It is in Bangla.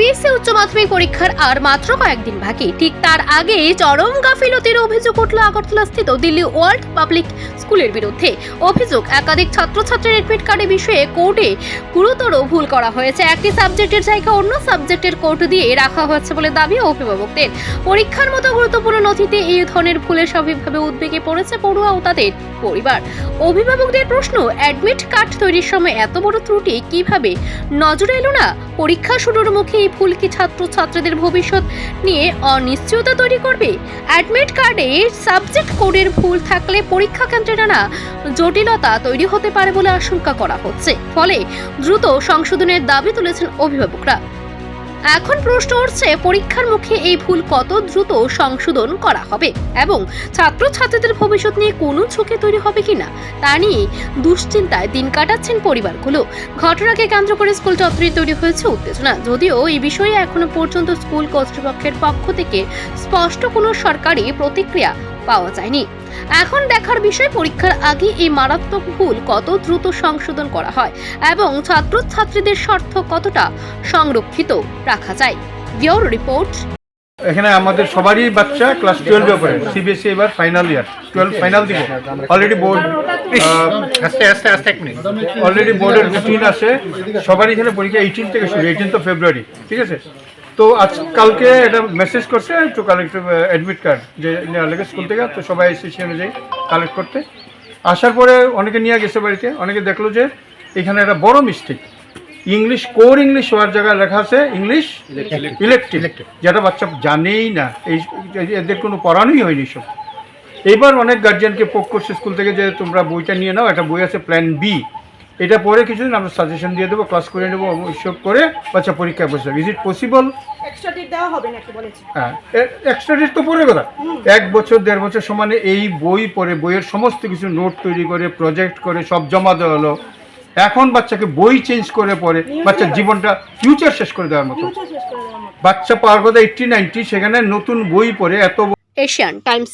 সিবিএসসি উচ্চ মাধ্যমিক পরীক্ষার আর মাত্র কয়েকদিন বাকি। ঠিক তার আগে চরম গাফিলতির অভিযোগ উঠল আগরতলা স্থিত দিল্লি ওয়ার্ল্ড পাবলিক স্কুলের বিরুদ্ধে। অভিযোগ, একাধিক ছাত্রছাত্রীর এডমিট কার্ডের বিষয়ে কোর্টে গুরুতর ভুল করা হয়েছে। একটি সাবজেক্টের জায়গা অন্য সাবজেক্টের কোর্ট দিয়ে রাখা হয়েছে বলে দাবি অভিভাবকদের। পরীক্ষার মতো গুরুত্বপূর্ণ নথিতে এই ধরনের ভুলের স্বাভাবিকভাবে উদ্বেগে পড়েছে পড়ুয়া ও তাদের পরিবার। অভিভাবকদের প্রশ্ন, অ্যাডমিট কার্ড তৈরির সময় এত বড় ত্রুটি কীভাবে? নজরে এলো না, পরীক্ষা শুরুর মুখে এই ভুল কি ছাত্র ছাত্রীদের ভবিষ্যৎ নিয়ে অনিশ্চয়তা তৈরি করবে? অ্যাডমিট কার্ডে সাবজেক্ট কোডের ভুল থাকলে পরীক্ষা কেন্দ্রে নানা জটিলতা তৈরি হতে পারে বলে আশঙ্কা করা হচ্ছে। ফলে দ্রুত সংশোধনের দাবি তুলেছেন অভিভাবকরা। এখন প্রশ্ন উঠছে, পরীক্ষার মুখে এই ভুল কত দ্রুত সংশোধন করা হবে? এবং ছাত্রছাত্রীদের ভবিষ্যৎ নিয়ে কোনো ঝুঁকি তৈরি হবে কিনা? তা নিয়ে দুশ্চিন্তায় দিন কাটাচ্ছেন পরিবারগুলো। ঘটনাকে কেন্দ্র করে স্কুল চত্বরে তৈরি হয়েছে উত্তেজনা। যদিও এই বিষয়ে এখনও পর্যন্ত স্কুল কর্তৃপক্ষের পক্ষ থেকে স্পষ্ট কোনো সরকারি প্রতিক্রিয়া পাওয়া যায়নি। এখন দেখার বিষয়, পরীক্ষার আগে এই মারাত্মক ভুল কত দ্রুত সংশোধন করা হয় এবং ছাত্রছাত্রীদের স্বার্থ কতটা সংরক্ষিত রাখা যায়। Bureau report. এখানে আমাদের সবারই বাচ্চা ক্লাস টুয়েলভে পড়ে সিবিএসসি এবার ফাইনাল ইয়ার টুয়েলভ ফাইনাল দিব অলরেডি বোর্ড আস্তে আস্তে আস্তে এক মিনিট অলরেডি বোর্ডের রুটিন আছে। সবারই এখানে পরীক্ষা এইটিন থেকে শুরু এইটিন অফ ফেব্রুয়ারি ঠিক আছে? তো আজ কালকে এটা মেসেজ করছে একটু কালেক্ট অ্যাডমিট কার্ড যে নেওয়ার লাগে স্কুল থেকে তো সবাই এসে সে অনুযায়ী কালেক্ট করতে। আসার পরে অনেকে নিয়ে গেছে বাড়িতে অনেকে দেখল যে এখানে একটা বড় মিস্টেক ইংলিশ কোর ইংলিশ হওয়ার জায়গায় লেখা আছে ইংলিশ ইলেকট্রিক যেটা বাচ্চা জানেই না এই এই- এদের কোনো পড়ানোই হয়নি সব। এইবার অনেক গার্জিয়ানকে পোক করছে স্কুল থেকে যে তোমরা বইটা নিয়ে নাও একটা বই আছে প্ল্যান বি এটা পরে কিছুদিন আমরা সাজেশন দিয়ে দেবো ক্লাস করে নেব সব করে বাচ্চা পরীক্ষায় বসে is it possible extra tip দেওয়া হবে নাকি বলেছে? হ্যাঁ এক্সট্রা ডেট তো পরে কথা এক বছর দেড় বছর সমানে এই বই পড়ে বইয়ের সমস্ত কিছু নোট তৈরি করে প্রজেক্ট করে সব জমা দেওয়া হলো। এখন বাচ্চাকে বই চেঞ্জ করে পড়ে বাচ্চার জীবনটা ফিউচার শেষ করে দেওয়ার মতো। ফিউচার শেষ করে দেওয়ার মতো। বাচ্চা পাওয়ার কথা এইটটি নাইনটি সেখানে নতুন বই পড়ে এত এশিয়ান টাইমস